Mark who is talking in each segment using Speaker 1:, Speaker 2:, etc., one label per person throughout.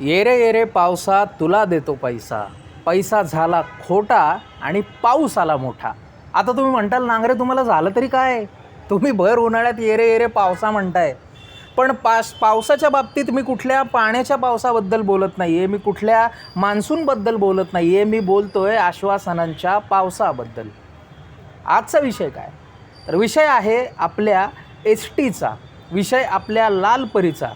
Speaker 1: येरे येरे पावसा तुला देतो पैसा. पैसा झाला खोटा आणि पाऊस आला मोठा. आता तुम्ही म्हणताल नांगरे तुम्हाला झालं तरी काय? तुम्ही भर उन्हाळ्यात येरे येरे पावसा म्हणताय. पण पास पावसाच्या बाबतीत मी कुठल्या पाण्याच्या पावसाबद्दल बोलत नाही आहे मी कुठल्या मान्सूनबद्दल बोलत नाही आहे मी बोलतो आहे आश्वासनांच्या पावसाबद्दल. आजचा विषय काय? तर विषय आहे आपल्या एस टीचा. विषय आपल्या लालपरीचा.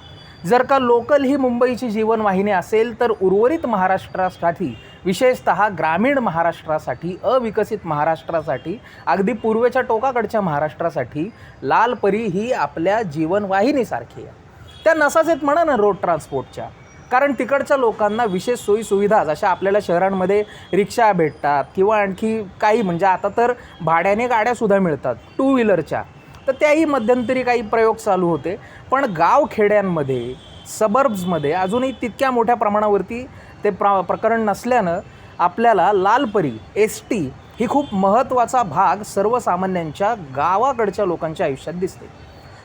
Speaker 1: जर का लोकल ही मुंबईची जीवनवाहिनी असेल तर उर्वरित महाराष्ट्रासाठी विशेषत ग्रामीण महाराष्ट्रासाठी अविकसित महाराष्ट्रासाठी अगदी पूर्वेच्या टोकाकडच्या महाराष्ट्रासाठी लालपरी ही आपल्या जीवनवाहिनीसारखी आहे. त्या नसाच आहेत म्हणा ना रोड ट्रान्सपोर्टच्या. कारण तिकडच्या लोकांना विशेष सोयीसुविधा जशा आपल्याला शहरांमध्ये रिक्षा भेटतात किंवा आणखी काही म्हणजे आता तर भाड्याने गाड्यासुद्धा मिळतात टू व्हीलरच्या. तर त्याही मध्यंतरी काही प्रयोग चालू होते. पण गावखेड्यांमध्ये सबर्ब्समध्ये अजूनही तितक्या मोठ्या प्रमाणावरती ते प्र प्रकरण नसल्यानं आपल्याला लालपरी एस टी ही खूप महत्त्वाचा भाग सर्वसामान्यांच्या गावाकडच्या लोकांच्या आयुष्यात दिसते.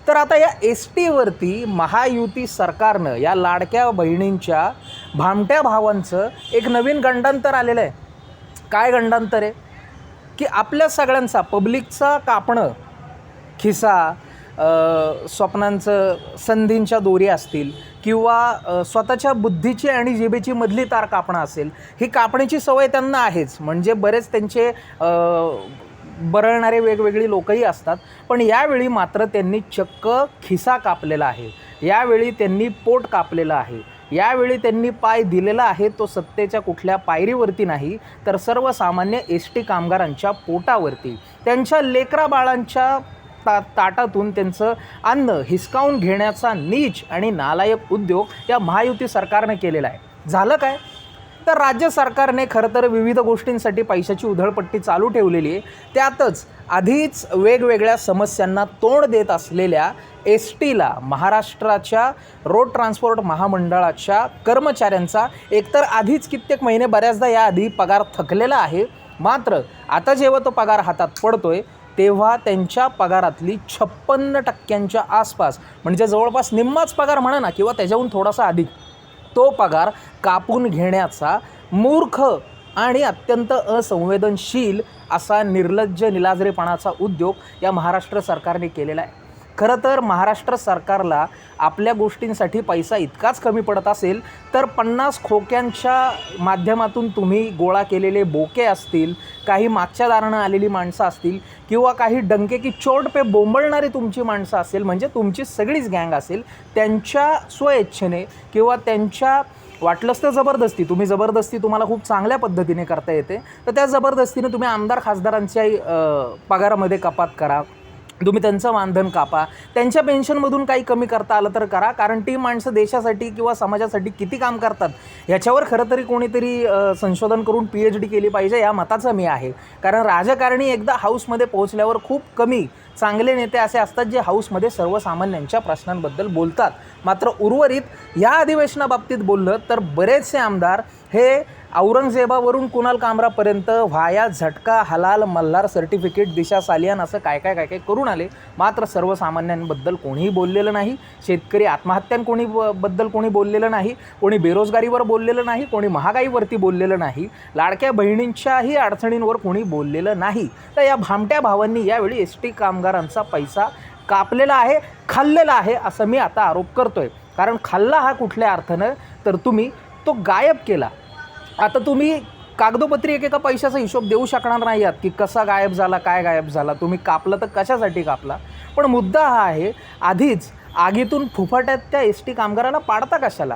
Speaker 1: तर आता या एस टीवरती महायुती सरकारनं या लाडक्या बहिणींच्या भामट्या भावांचं एक नवीन गंडांतर आलेलं आहे. काय गंडांतर आहे? की आपल्या सगळ्यांचा पब्लिकचा कापणं खिसा स्वप्नांचं संधींच्या दोरी असतील किंवा स्वतःच्या बुद्धीची आणि जिबेची मधली तार कापणं असेल ही कापण्याची सवय त्यांना आहेच. म्हणजे बरेच त्यांचे बरळणारे वेगवेगळी लोकही असतात. पण यावेळी मात्र त्यांनी चक्क खिसा कापलेला आहे. यावेळी त्यांनी पोट कापलेलं आहे. यावेळी त्यांनी पाय दिलेला आहे तो सत्तेच्या कुठल्या पायरीवरती नाही तर सर्वसामान्य एस टी कामगारांच्या पोटावरती. त्यांच्या लेकरा बाळांच्या ता ताटातून त्यांचं अन्न हिसकावून घेण्याचा नीच आणि नालायक उद्योग या महायुती सरकारने केलेला आहे. झालं काय? तर राज्य सरकारने खरं तर विविध गोष्टींसाठी पैशाची उधळपट्टी चालू ठेवलेली आहे. त्यातच आधीच वेगवेगळ्या समस्यांना तोंड देत असलेल्या एस टीला महाराष्ट्राच्या रोड ट्रान्सपोर्ट महामंडळाच्या कर्मचाऱ्यांचा एकतर आधीच कित्येक महिने बऱ्याचदा याआधी पगार थकलेला आहे. मात्र आता जेव्हा तो पगार हातात पडतोय तेव्हा त्यांच्या पगारातली छप्पन्न टक्क्यांच्या आसपास म्हणजे जवळपास निम्माच पगार म्हणा ना किंवा त्याच्याहून थोडासा अधिक तो पगार कापून घेण्याचा मूर्ख आणि अत्यंत असंवेदनशील असा निर्लज्ज निलाजरेपणाचा उद्योग या महाराष्ट्र सरकारने केलेला आहे. खरं तर महाराष्ट्र सरकारला आपल्या गोष्टींसाठी पैसा इतकाच कमी पडत असेल तर पन्नास खोक्यांच्या माध्यमातून तुम्ही गोळा केलेले बोके असतील काही मागच्या दारानं आलेली माणसं असतील किंवा काही डंके की चोट पे बोंबळणारी तुमची माणसं असेल म्हणजे तुमची सगळीच गँग असेल त्यांच्या स्वइच्छेने किंवा त्यांच्या वाटलंच तर जबरदस्ती तुम्ही जबरदस्ती तुम्हाला खूप चांगल्या पद्धतीने करता येते तर त्या जबरदस्तीने तुम्ही आमदार खासदारांच्याही पगारामध्ये कपात करा. तुम्ही त्यांचं मानधन कापा. त्यांच्या पेन्शनमधून काही कमी करता आलं तर करा. कारण ती माणसं देशासाठी किंवा समाजासाठी किती काम करतात ह्याच्यावर खरं तरी कोणीतरी संशोधन करून पी एच डी केली पाहिजे या मताचा मी आहे. कारण राजकारणी एकदा हाऊसमध्ये पोहोचल्यावर खूप कमी चांगले नेते असे असतात जे हाऊसमध्ये सर्वसामान्यांच्या प्रश्नांबद्दल बोलतात. मात्र उर्वरित या अधिवेशनाबाबतीत बोललं तर बरेचसे आमदार हे औरंगजेबावरून कुणाल कामरापर्यंत व्हाया झटका हलाल मल्हार सर्टिफिकेट दिशा सालियान असं काय काय काय काय करून आले? मात्र सर्वसामान्यांबद्दल कोणीही बोललेलं नाही. शेतकरी आत्महत्यां कोणी ब- बद्दल कोणी बोललेलं नाही. कोणी बेरोजगारीवर बोललेलं नाही. कोणी महागाईवरती बोललेलं नाही. लाडक्या बहिणींच्याही अडचणींवर कोणी बोललेलं नाही. तर या भामट्या भावांनी यावेळी एस टी कामगारांचा पैसा कापलेला आहे खाल्लेला आहे असं मी आता आरोप करतोय. कारण खाल्ला हा कुठल्या अर्थानं? तर तुम्ही तो गायब केला. आता तुम्ही कागदोपत्री एकेका पैशाचा हिशोब देऊ शकणार नाही आहात की कसा गायब झाला काय गायब झाला तुम्ही कापलं तर कशासाठी कापला? पण मुद्दा हा आहे आधीच आगीतून फुफाट्यात त्या एस टी कामगाराला पाडता कशाला?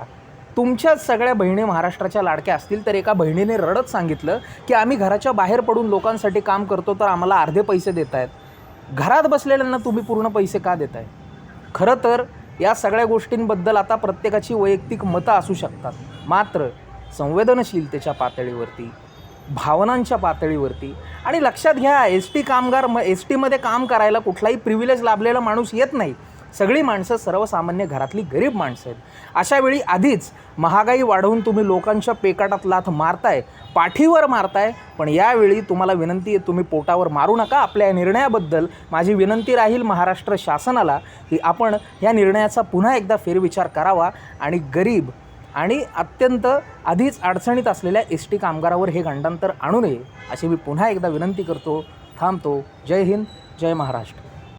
Speaker 1: तुमच्याच सगळ्या बहिणी महाराष्ट्राच्या लाडक्या असतील तर एका बहिणीने रडत सांगितलं की आम्ही घराच्या बाहेर पडून लोकांसाठी काम करतो तर आम्हाला अर्धे पैसे देत आहेत घरात बसलेल्यांना तुम्ही पूर्ण पैसे का देताय? खरं तर या सगळ्या गोष्टींबद्दल आता प्रत्येकाची वैयक्तिक मतं असू शकतात. मात्र संवेदनशीलतेच्या पातळीवरती भावनांच्या पातळीवरती आणि लक्षात घ्या एस टी कामगार म एस टीमध्ये काम करायला कुठलाही प्रिव्हिलेज लाभलेला माणूस येत नाही. सगळी माणसं सर्वसामान्य घरातली गरीब माणसं आहेत. अशा वेळी आधीच महागाई वाढवून तुम्ही लोकांच्या पेकाटात लाथ मारताय पाठीवर मारताय पण यावेळी तुम्हाला विनंती आहे तुम्ही पोटावर मारू नका. आपल्या या निर्णयाबद्दल माझी विनंती राहील महाराष्ट्र शासनाला की आपण या निर्णयाचा पुन्हा एकदा फेरविचार करावा आणि गरीब आणि अत्यंत आधीच अडचणीत असलेल्या एस टी कामगारावर हे गंडांतर आणू नये अशी मी पुन्हा एकदा विनंती करतो थांबतो. जय हिंद जय महाराष्ट्र.